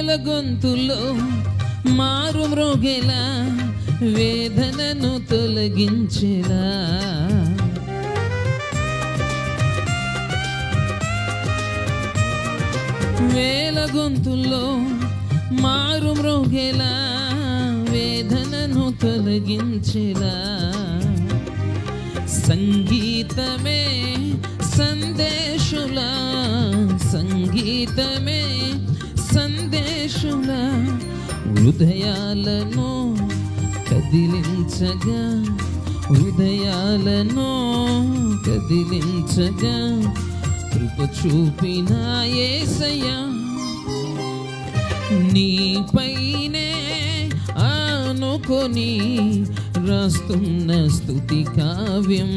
వేల గొంతులో మారు మ్రోగేలా వేదనను తొలగించేలా. వేల గొంతుల్లో మారు మ్రోగేలా వేదనను తొలగించేలా. సంగీతమే సందేశుల సంగీతమే సందేశుల హృదయాలను కదిలించగా హృదయాలను కదిలించగా కృప చూపిన యేసయ్యా నీపైనే ఆనుకొని రాస్తున్న స్థుతి కావ్యం.